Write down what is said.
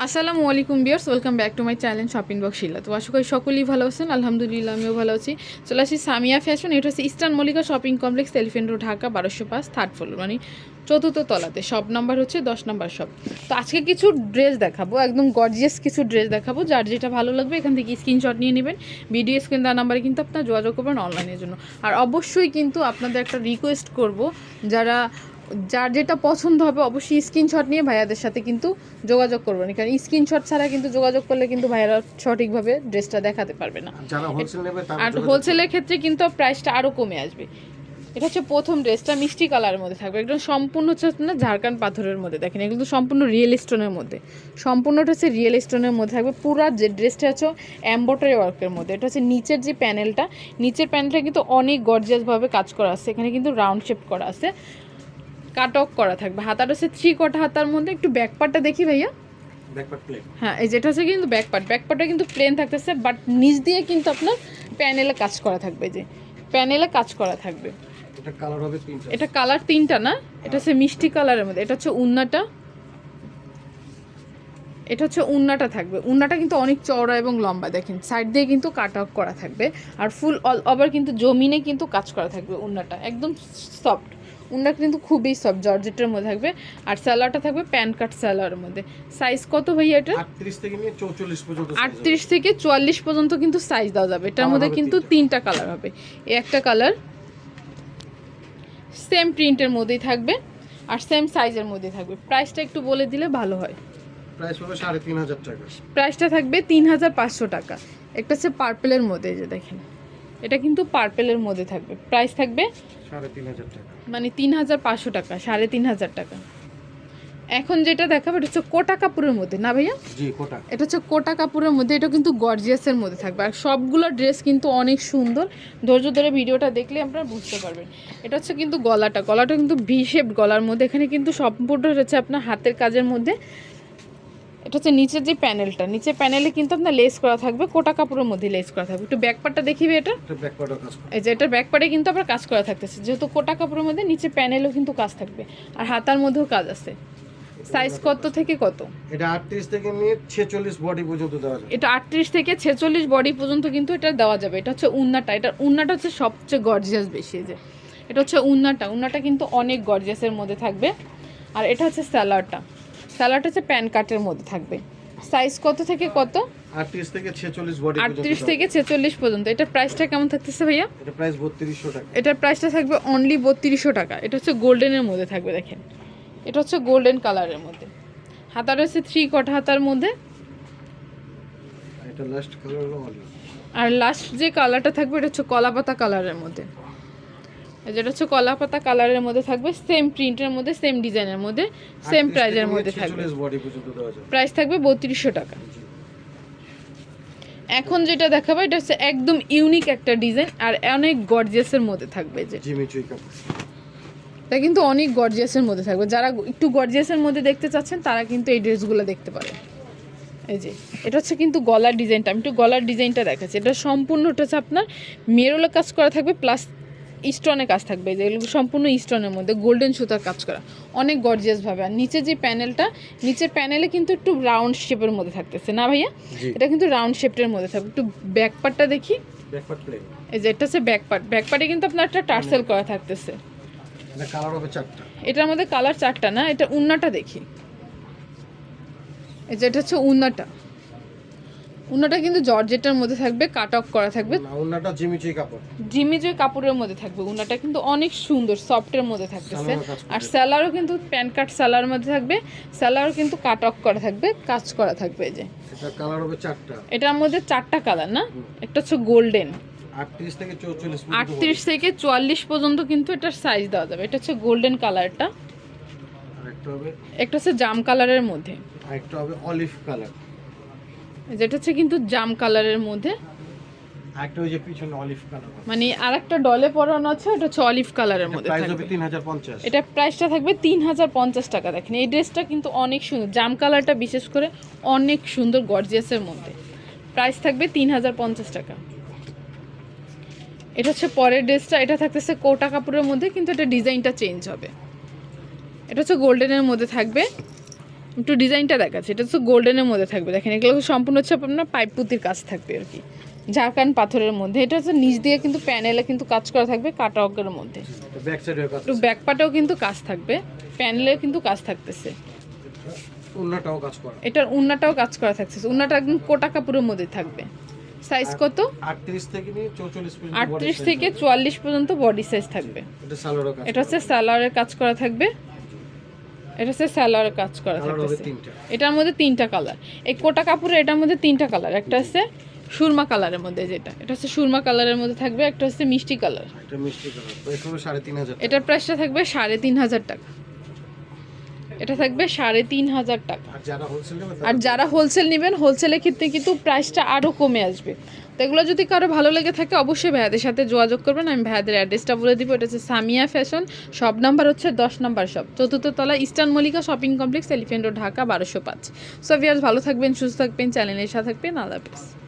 আসসালামু আলাইকুম viewers welcome back to my channel shopping box Shila. তো আশা করি সকলেই ভালো আছেন, আলহামদুলিল্লাহ আমিও ভালো আছি। চলে আসি সামিয়া ফ্যাশন, এটা হচ্ছে eastern Mallika shopping complex, elephant road, Dhaka, বারোশো পাঁচ থার্ড ফ্লোর মানে চতুর্থ তলাতে। সব নাম্বার হচ্ছে দশ নাম্বার সব তো আজকে কিছু ড্রেস দেখাবো, একদম গর্জিয়াস কিছু ড্রেস দেখাবো, যার যেটা ভালো লাগবে এখান থেকে স্ক্রিনশট নিয়ে নেবেন। ভিডিও স্ক্রিন দেওয়া নাম্বারে কিন্তু আপনার যোগাযোগ করবেন অনলাইনের জন্য। আর অবশ্যই কিন্তু আপনাদের একটা রিকোয়েস্ট করব, যারা যার যেটা পছন্দ হবে অবশ্যই স্ক্রিনশট নিয়ে ভাইয়াদের সাথে কিন্তু যোগাযোগ করবেন। কারণ স্ক্রিনশট ছাড়া কিন্তু যোগাযোগ করলে কিন্তু ভাইয়ারা সঠিকভাবে ড্রেসটা দেখাতে পারবে না। আর হোলসেলের ক্ষেত্রে কিন্তু প্রাইসটা আরও কমে আসবে। এটা হচ্ছে প্রথম ড্রেসটা মিষ্টি কালারের মধ্যে থাকবে। একদম সম্পূর্ণ হচ্ছে আপনার ঝাড়খান্ড পাথরের মধ্যে। দেখেন এগুলো সম্পূর্ণ রিয়েল স্টোনের মধ্যে। সম্পূর্ণটা হচ্ছে রিয়েল স্টোনের মধ্যে থাকবে। পুরো যে ড্রেসটা হচ্ছে এম্বয়ডারি ওয়ার্কের মধ্যে। এটা হচ্ছে নিচের যে প্যানেলটা নিচের প্যানেলটা কিন্তু অনেক গর্জিয়াসভাবে কাজ করা আছে। এখানে কিন্তু রাউন্ড শেপ করা আছে। কাট অফ করা থাকবে। হাতাটা হচ্ছে থ্রি কটা হাতার মধ্যে একটু ব্যাক পার্টটা দেখি ভাইয়া। ব্যাকপার্ট হ্যাঁ এই যেটা হচ্ছে কিন্তু ব্যাক পার্ট ব্যাক পার্টটা কিন্তু প্লেন থাকতেছে বাট নিচ দিয়ে কিন্তু আপনার প্যানেলে কাজ করা থাকবে যে। প্যানেলে কাজ করা থাকবে। এটা কালার হবে তিনটা। এটা কালার তিনটা না? এটা হচ্ছে মিষ্টি কালারের মধ্যে। এটা হচ্ছে উন্নাটা। এটা হচ্ছে উন্নাটা থাকবে। উন্নাটা কিন্তু অনেক চওড়া এবং লম্বা দেখেন। সাইড দিয়ে কিন্তু কাট অফ করা থাকবে। আর ফুল অল ওভার কিন্তু জমিনে কিন্তু কাজ করা থাকবে উন্নাটা। একদম সফট উন্না কিন্তু খুবই সব জর্জেটের মধ্যে থাকবে। আর স্যালাডটা থাকবে প্যান কাট স্যালাডের মধ্যে। সাইজ কত ভাইয়া এটা 38 থেকে নিয়ে 44 পর্যন্ত size আছে। আটত্রিশ থেকে চুয়াল্লিশ পর্যন্ত কিন্তু সাইজ দেওয়া যাবে। এটার মধ্যে কিন্তু তিনটা। কালার হবে। এই একটা কালার সেম প্রিন্টের মধ্যেই থাকবে আর সেম সাইজের মধ্যে থাকবে। প্রাইসটা একটু বলে দিলে ভালো হয়। প্রাইস হবে 3500 টাকা। প্রাইসটা থাকবে তিন হাজার পাঁচশো টাকা। একটা হচ্ছে পার্পেলের মধ্যে যে দেখেন। এটা কিন্তু পার্পেলের মধ্যে থাকবে। প্রাইস থাকবে 3500 টাকা। মানে তিন হাজার পাঁচশো টাকা সাড়ে তিন হাজার টাকা। এখন যেটা দেখাবো এটা হচ্ছে কোটা কাপড়ের মধ্যে না ভাইয়া? এটা হচ্ছে কোটা কাপড়ের মধ্যে এটা কিন্তু গর্জিয়াসের মধ্যে থাকবে। আর সবগুলো ড্রেস কিন্তু অনেক সুন্দর। ধৈর্য ধরে ভিডিওটা দেখলে আপনারা বুঝতে পারবেন। এটা হচ্ছে কিন্তু গলাটা। গলাটা কিন্তু ভি শেপ গলার মধ্যে। এখানে কিন্তু সম্পূর্ণ হচ্ছে আপনার হাতের কাজের মধ্যে। এটা হচ্ছে নিচের যে প্যানেলটা নিচের প্যানেলে কিন্তু আপনার লেস করা থাকবে কোটা কাপড়ের মধ্যে লেস করা থাকবে। একটু ব্যাকপারটা দেখিবে এটা? এটা এই যে এটার ব্যাকপারে কিন্তু আবার কাজ করা থাকতেছে যেহেতু কোটা কাপড়ের মধ্যে নিচে প্যানেলও কিন্তু কাজ থাকবে আর হাতার মধ্যেও কাজ আছে। সাইজ কত থেকে কত? এটা 38 থেকে নিয়ে 46 বডি পর্যন্ত দেওয়া যায় এটা আটত্রিশ থেকে ছেচল্লিশ বডি পর্যন্ত কিন্তু এটা দেওয়া যাবে। এটা হচ্ছে উন্নাটা এটা উন্নাটা হচ্ছে সবচেয়ে গর্জিয়াস বেশি যে। এটা হচ্ছে উন্নাটা উন্নাটা কিন্তু অনেক গর্জিয়াসের মধ্যে থাকবে। আর এটা হচ্ছে স্যালাডটা স্যালাডটা হচ্ছে প্যান কাটের মধ্যে থাকবে। সাইজ কত থেকে কত? 38 থেকে 46 বডি পর্যন্ত আটত্রিশ দেওয়া থেকে ছেচল্লিশ পর্যন্ত। এটা প্রাইসটা কেমন থাকতেছে ভাইয়া? এটা প্রাইস 3200 টাকা। এটার প্রাইসটা থাকবে অনলি বত্রিশশো টাকা। এটা হচ্ছে গোল্ডেনের মধ্যে থাকবে দেখেন। এটা হচ্ছে গোল্ডেন কালারের মধ্যে। হাতার হচ্ছে থ্রি কট হাতার মধ্যে। আর এটা লাস্ট কালার হলো আর লাস্ট যে কালারটা থাকবে এটা হচ্ছে কলাপাতা কালারের মধ্যে। যেটা হচ্ছে কলাপাতা কালারের মধ্যে থাকবে সেম প্রিন্টের মধ্যে সেম ডিজাইনের মধ্যে সেম প্রাইজের মধ্যে থাকবে। 46 বডি পর্যন্ত দেওয়া যায় প্রাইস থাকবে বত্রিশশো টাকা। এখন যেটা দেখাবো এটা হচ্ছে একদম ইউনিক একটা ডিজাইন আর অনেক গর্জিয়াসের মধ্যে থাকবে যে। এটা কিন্তু অনেক গর্জিয়াসের মধ্যে থাকবে। যারা একটু গর্জিয়াসের মধ্যে দেখতে চাচ্ছেন তারা কিন্তু এই ড্রেসগুলো দেখতে পারে এই যে এটা হচ্ছে কিন্তু গলার ডিজাইনটা আমি একটু গলার ডিজাইনটা দেখাচ্ছি। এটা সম্পূর্ণটা হচ্ছে আপনার মেরোলা কাজ করা থাকবে প্লাস স্টোনের কাজ থাকবে যেগুলো সম্পূর্ণ স্টোনের মধ্যে গোল্ডেন সুতার কাজ করা। অনেক গর্জিয়াসভাবে আর নিচে যে প্যানেলটা নিচের প্যানেলে কিন্তু একটু রাউন্ড শেপের মধ্যে থাকতেছে। না ভাইয়া? এটা কিন্তু রাউন্ড শেপের মধ্যে থাকবে। একটু ব্যাক পার্টটা দেখি। ব্যাকপার্ট প্লেট এই যে এটা হচ্ছে ব্যাক পার্ট ব্যাক পার্টে কিন্তু আপনার একটা টার্সেল করা থাকতেছে। এটার মধ্যে কালার চারটা না এটা উন্নাটা দেখি। এই যে এটা হচ্ছে উন্নাটা। উন্নাটা কিন্তু জর্জেটার মধ্যে থাকবে কাট অফ করা থাকবে। না ওনাটা জিমি কাপড়। জিমি যে কাপড়ের মধ্যে থাকবে উন্নাটা কিন্তু অনেক সুন্দর সফটের মধ্যে থাকতেছে। আর স্যালারও কিন্তু প্যান কাট স্যালার মধ্যে থাকবে স্যালারও কিন্তু কাট অফ করা থাকবে কাজ করা থাকবে এই যে। এটা কালার হবে চারটা। এটার মধ্যে চারটা কালার না? একটা হচ্ছে গোল্ডেন 38 থেকে 44 পর্যন্ত আটত্রিশ থেকে চুয়াল্লিশ পর্যন্ত কিন্তু এটার সাইজ দেওয়া যাবে। এটা হচ্ছে গোল্ডেন কালারটা আর একটা হবে। একটা হচ্ছে জাম কালারের মধ্যে। আর একটা হবে অলিভ কালার যেটা হচ্ছে কিন্তু জাম কালারের মধ্যে। একটা ওই যে পিছনে অলিভ কালার মানে আর একটা ডলে পরানো আছে ওটা হচ্ছে অলিভ কালারের মধ্যে প্রাইস হবে 3050 এটা প্রাইসটা থাকবে তিন হাজার পঞ্চাশ টাকা। দেখেন এই ড্রেসটা কিন্তু অনেক সুন্দর। জাম কালারটা বিশেষ করে অনেক সুন্দর গর্জিয়াসের মধ্যে। প্রাইস থাকবে তিন হাজার পঞ্চাশ টাকা। এটা হচ্ছে পরের ড্রেসটা এটা থাকতেছে কোটা কাপড়ের মধ্যে কিন্তু এটা ডিজাইনটা চেঞ্জ হবে। এটা হচ্ছে গোল্ডেনের মধ্যে থাকবে। একটু ডিজাইনটা দেখাচ্ছে এটা হচ্ছে গোল্ডেনের মধ্যে থাকবে। দেখেন এগুলো সম্পূর্ণ হচ্ছে আপনার পাইপ পুঁতির কাজ থাকবে আর কি। ঝাড়খান পাথরের মধ্যে। এটা হচ্ছে নিচ দিয়ে কিন্তু প্যানেলে কিন্তু কাজ করা থাকবে কাটা অঙ্কের মধ্যে। একটু ব্যাক পাটেও কিন্তু কাজ থাকবে প্যানেলেও কিন্তু কাজ থাকতেছে। কাজ করা। এটার উন্নাটাও কাজ করা থাকতেছে। উন্নাটা একদম কোটা কাপড়ের মধ্যে থাকবে। সাইজ কত? আটত্রিশ থেকে নিয়ে চৌচল্লিশ পর্যন্ত থেকে হবে। চুয়াল্লিশ পর্যন্ত বডি সাইজ থাকবে। এটা কাজ এটা হচ্ছে সালোয়ারের কাজ করা থাকবে। এটা হচ্ছে সালোয়ারের কাজ করা থাকতেছে। এটার মধ্যে তিনটা কালার এই কোটা কাপড়ের এটার মধ্যে তিনটা কালার একটা হচ্ছে সুরমা কালারের মধ্যে যেটা। এটা হচ্ছে সুরমা কালারের মধ্যে থাকবে একটা হচ্ছে মিষ্টি কালার এটার প্রাইসটা থাকবে সাড়ে তিন হাজার টাকা। এটা থাকবে সাড়ে তিন হাজার টাকা। আর যারা হোলসেল নেবে আর যারা হোলসেল নেবেন হোলসেলের ক্ষেত্রে কিন্তু প্রাইসটা আরও কমে আসবে। তো এগুলো যদি কারও ভালো লেগে থাকে, অবশ্যই ভাইয়াদের সাথে যোগাযোগ করবেন। আমি ভাইয়াদের অ্যাড্রেসটা বলে দিব, এটা হচ্ছে সামিয়া ফ্যাশন সব নাম্বার হচ্ছে দশ নাম্বার সব চতুর্থ তলা eastern Mallika shopping complex elephant road Dhaka, বারোশো পাঁচ। সো ভিয়ার্স ভালো থাকবেন, সুস্থ থাকবেন চ্যানেলের সাথে থাকবেন, আল্লাহ হাফেজ।